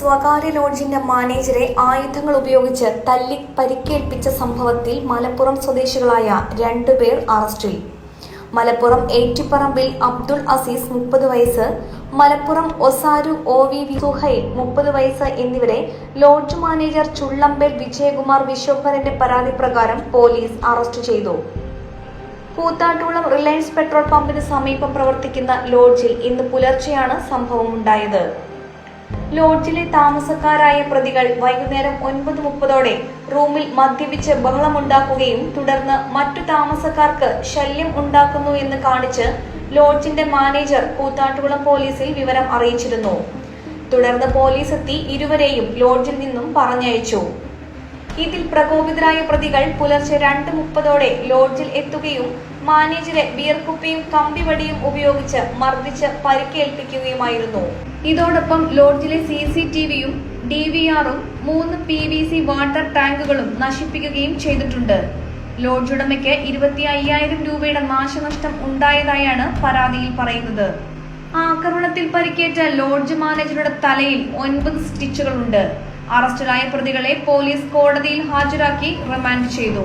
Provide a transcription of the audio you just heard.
സ്വകാര്യ ലോഡ്ജിന്റെ മാനേജറെ ആയുധങ്ങൾ ഉപയോഗിച്ച് തല്ലി പരിക്കേൽപ്പിച്ച സംഭവത്തിൽ മലപ്പുറം സ്വദേശികളായ രണ്ടുപേർ അറസ്റ്റിൽ. മലപ്പുറം ഏറ്റിപ്പറമ്പിൽ അബ്ദുൾ അസീസ് മുപ്പത് വയസ്സ് മലപ്പുറം ഒസാരു ഒ വി സുഹൈ മുപ്പത് വയസ്സ് എന്നിവരെ ലോഡ്ജ് മാനേജർ ചുള്ളമ്പേൽ വിജയകുമാർ വിശ്വഭരന്റെ പരാതി പ്രകാരം പോലീസ് അറസ്റ്റ് ചെയ്തു. കൂത്താട്ടുകുളം റിലയൻസ് പെട്രോൾ പമ്പിന് സമീപം പ്രവർത്തിക്കുന്ന ലോഡ്ജിൽ ഇന്ന് പുലർച്ചെയാണ് സംഭവമുണ്ടായത്. ലോഡ്ജിലെ താമസക്കാരായ പ്രതികൾ വൈകുന്നേരം ഒൻപത് മുപ്പതോടെ റൂമിൽ മദ്യപിച്ച് ബഹളമുണ്ടാക്കുകയും തുടർന്ന് മറ്റു താമസക്കാർക്ക് ശല്യം ഉണ്ടാക്കുന്നു എന്ന് കാണിച്ച് ലോഡ്ജിന്റെ മാനേജർ കൂത്താട്ടുകുളം പോലീസിൽ വിവരം അറിയിച്ചിരുന്നു. തുടർന്ന് പോലീസ് എത്തി ഇരുവരെയും ലോഡ്ജിൽ നിന്നും പറഞ്ഞയച്ചു. ഇതിൽ പ്രകോപിതരായ പ്രതികൾ പുലർച്ചെ രണ്ട് മുപ്പതോടെ ലോഡ്ജിൽ എത്തുകയും മാനേജരെ ബിയർ കുപ്പിയും കമ്പിവടിയും ഉപയോഗിച്ച് മർദ്ദിച്ച് പരിക്കേൽപ്പിക്കുകയുമായിരുന്നു. ഇതോടൊപ്പം ലോഡ്ജിലെ സി സി ടി വിയും ഡി വി ആറും മൂന്ന് പി വി സി വാട്ടർ ടാങ്കുകളും നശിപ്പിക്കുകയും ചെയ്തിട്ടുണ്ട്. ലോഡ്ജ് ഉടമയ്ക്ക് ഇരുപത്തി അയ്യായിരം രൂപയുടെ നാശനഷ്ടം ഉണ്ടായതായാണ് പരാതിയിൽ പറയുന്നത്. ആക്രമണത്തിൽ പരിക്കേറ്റ ലോഡ്ജ് മാനേജറുടെ തലയിൽ ഒൻപത് സ്റ്റിച്ചുകളുണ്ട്. അറസ്റ്റിലായ പ്രതികളെ പോലീസ് കോടതിയിൽ ഹാജരാക്കി റിമാൻഡ് ചെയ്തു.